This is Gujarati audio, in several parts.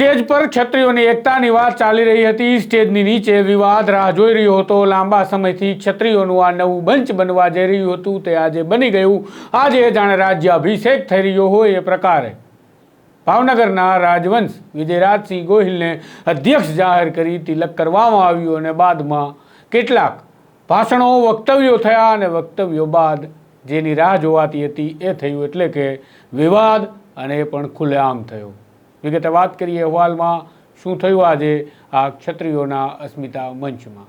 સ્ટેજ પર ક્ષત્રિયોની એકતાની વાત ચાલી રહી હતી. સ્ટેજની નીચે વિવાદ રાહ જોઈ રહ્યો હતો. લાંબા સમયથી ક્ષત્રિયોનું આ નવું મંચ બનવા જઈ રહ્યું હતું. તે આજે બની ગયું. આજે જાણે રાજ્યાભિષેક થઈ રહ્યો હોય એ પ્રકારે. ભાવનગરના રાજવંશ વિજયરાજસિંહ ગોહિલને અધ્યક્ષ જાહેર કરી તિલક કરવામાં આવ્યું અને બાદમાં કેટલાક ભાષણો વક્તવ્યો થયા અને વક્તવ્યો બાદ જેની રાહ જોવાતી હતી એ થયું એટલે કે વિવાદ અને એ પણ ખુલ્લેઆમ થયો. વિગતે વાત કરીએ અહેવાલમાં શું થયું આજે આ ક્ષત્રિયોના અસ્મિતા મંચમાં.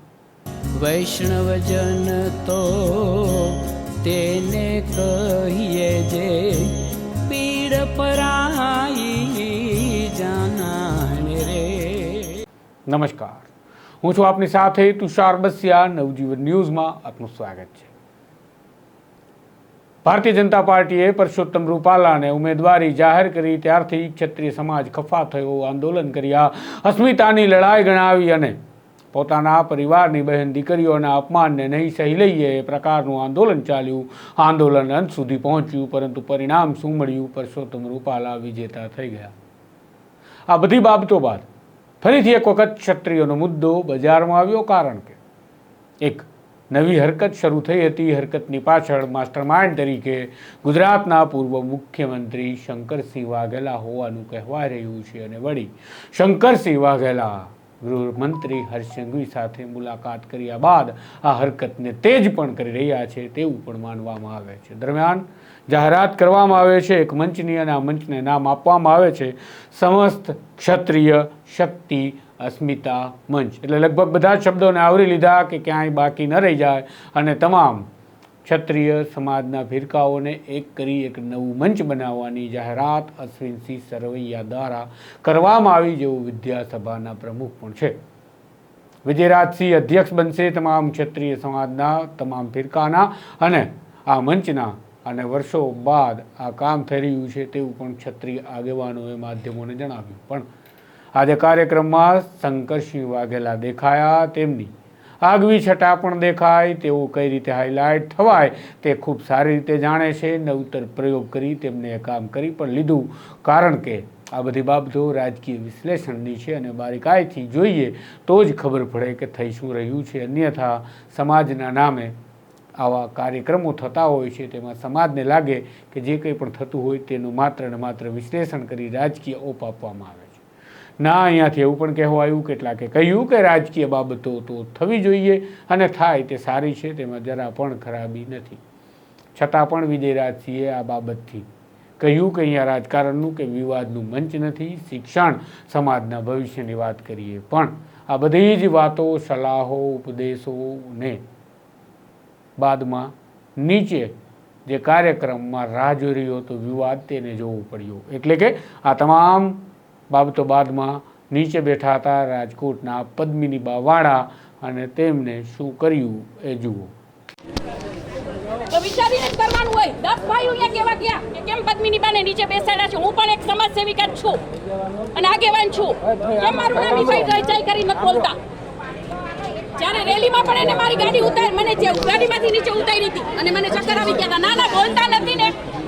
વૈષ્ણવજન તો તેને કહીએ જે પીડ પરાઈ જાનાને રે. નમસ્કાર. હું છું આપની સાથે તુષાર બસિયા. નવજીવન ન્યૂઝમાં આપનું સ્વાગત છે. ભારતીય જનતા પાર્ટીએ પરસોત્તમ રૂપાલાને ઉમેદવારી જાહેર કરી, ત્યારથી ક્ષત્રિય સમાજ ખફા થયો, આંદોલન કર્યા. અસ્મિતાની લડાઈ ગણાવી અને પોતાના પરિવારની બહેન દીકરીઓના અપમાનને નહીં સહી લઈએ એ પ્રકારનું આંદોલન ચાલ્યું. આંદોલન અંત સુધી પહોંચ્યું, પરંતુ પરિણામ શું મળ્યું પરસોત્તમ રૂપાલા વિજેતા થઈ ગયા. આ બધી બાબતો બાદ ફરીથી એક વખત ક્ષત્રિયોનો મુદ્દો બજારમાં આવ્યો, કારણ કે એક નવી હરકત શરૂ થઈ હતી. હરકતની પાછળ માસ્ટરમાઇન્ડ તરીકે ગુજરાતના પૂર્વ મુખ્યમંત્રી શંકરસિંહ વાઘેલા હોવાનું કહેવાય રહ્યું છે અને વળી શંકરસિંહ વાઘેલા ગૃહમંત્રી હર્ષ સંઘવી સાથે મુલાકાત કર્યા બાદ આ હરકતને તેજ પણ કરી રહ્યા છે તેવું પણ માનવામાં આવે છે. દરમિયાન જાહેરાત કરવામાં આવે છે. એક મંચની અને આ મંચને નામ આપવામાં આવે છે. સમસ્ત ક્ષત્રિય શક્તિ અસ્મિતા મંચ. એટલે લગભગ બધા જ શબ્દોને આવરી લીધા કે ક્યાંય બાકી ન રહી જાય અને તમામ ક્ષત્રિય સમાજના ફિરકાઓને એક કરી એક નવું મંચ બનાવવાની જાહેરાત અશ્વિનસિંહ સરવૈયા દ્વારા કરવામાં આવી જેવું વિદ્યાસભાના પ્રમુખ પણ છે. વિજયરાજસિંહ અધ્યક્ષ બનશે તમામ ક્ષત્રિય સમાજના તમામ ફિરકાના અને આ મંચના અને વર્ષો બાદ આ કામ થઈ રહ્યું છે તેવું પણ ક્ષત્રિય આગેવાનોએ માધ્યમોને જણાવ્યું પણ આજે કાર્યક્રમમાં શંકરસિંહ વાઘેલા દેખાયા તેમની. આગવી છટા પણ દેખાય તેવું કઈ રીતે હાઇલાઇટ થવાય તે ખૂબ સારી રીતે જાણે છે. નવતર પ્રયોગ કરી તેમને કામ કરી પણ લીધું. કારણ કે આ બધી બાબતો રાજકીય વિશ્લેષણની છે અને બારીકાઈથી જોઈએ તો જ ખબર પડે કે થઈ શું રહ્યું છે. અન્યથા સમાજના નામે આવા કાર્યક્રમો થતા હોય છે. તેમાં સમાજને લાગે કે જે કંઈ પણ થતું હોય તેનું માત્ર ને માત્ર વિશ્લેષણ કરી રાજકીય ઓપ આપવામાં આવે. ના, અહીંયાથી એવું પણ કહેવા આવ્યું કેટલાકે, કહ્યું કે રાજકીય બાબતો તો થવી જોઈએ અને થાય, તે સારી છે, તેમાં જરા પણ ખરાબી નથી. છતાં પણ વિજયરાજસિંહે આ બાબતથી કહ્યું કે અહીંયા રાજકારણનું કે વિવાદનું મંચ નથી, શિક્ષણ સમાજના ભવિષ્યની વાત કરીએ પણ આ બધી જ વાતો, સલાહો, ઉપદેશોને બાદમાં નીચે જે કાર્યક્રમમાં રાહ જોઈ રહ્યો હતો વિવાદ, તેને જોવો પડ્યો. એટલે કે આ તમામ બાબતો બાદમાં નીચે બેઠા હતા રાજકોટના પદ્મિની બાવાળા અને તેમને શું કર્યું એ જુઓ. વિચારીને બેસાડ્યા છે? હું પણ એક સમાજ સેવિકા છું. અને આગેવાન છું. કેમ મારું રેલીમાં પણ એને મારી ગાડી ઉતારી મને જે ગાડીમાંથી નીચે ઉતારી હતી. અને મને ના ના બોલતા નથી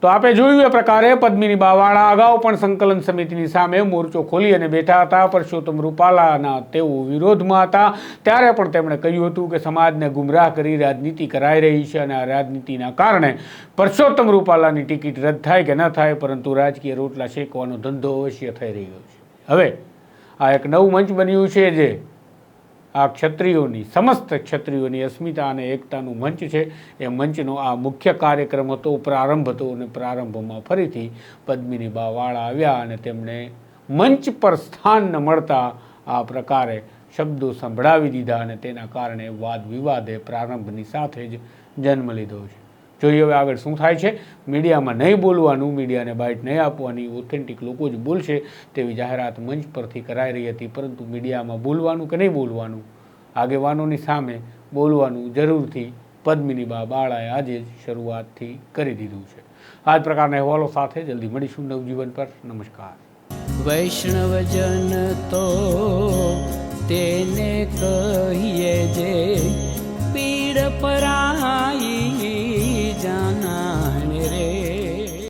તો આપે જોયું એ પ્રકારે પદ્મિની બાવાળા અગાઉ પણ સંકલન સમિતિની સામે મોરચો ખોલી અને બેઠા હતા પરસોત્તમ રૂપાલાના તેઓ વિરોધમાં હતા. ત્યારે પણ તેમણે કહ્યું હતું કે સમાજને ગુમરાહ કરી રાજનીતિ કરાઈ રહી છે અને આ રાજનીતિના કારણે પરસોત્તમ રૂપાલાની ટિકિટ રદ થાય કે ન થાય પરંતુ રાજકીય રોટલા શેકવાનો ધંધો અવશ્ય થઈ રહ્યો છે. હવે આ એક નવું મંચ બન્યું છે જે આ ક્ષત્રિયોની, સમસ્ત ક્ષત્રિયોની અસ્મિતા અને એકતાનું મંચ છે. એ મંચનો આ મુખ્ય કાર્યક્રમ હતો, પ્રારંભ હતો અને પ્રારંભમાં ફરીથી પદ્મિની બાવાળા આવ્યા અને તેમણે મંચ પર સ્થાન ન મળતા આ પ્રકારે શબ્દો સંભળાવી દીધા અને તેના કારણે વાદ વિવાદે પ્રારંભની સાથે જ જન્મ લીધો છે. જોઈએ હવે આગળ શું થાય છે. મીડિયામાં નહીં બોલવાનું, મીડિયાને બાઇટ નહીં આપવાની, ઓથેન્ટિક લોકો જ બોલશે તેવી જાહેરાત મંચ પરથી કરાઈ રહી હતી, પરંતુ મીડિયામાં બોલવાનું કે નહીં બોલવાનું? આગેવાનોની સામે બોલવાનું જરૂરથી પદ્મિની બા બાળાએ આજે જ શરૂઆતથી કરી દીધું છે. આ જ પ્રકારના અહેવાલો સાથે જલ્દી મળીશું નવજીવન પર. નમસ્કાર. વૈષ્ણવજન તો તેને કહીએ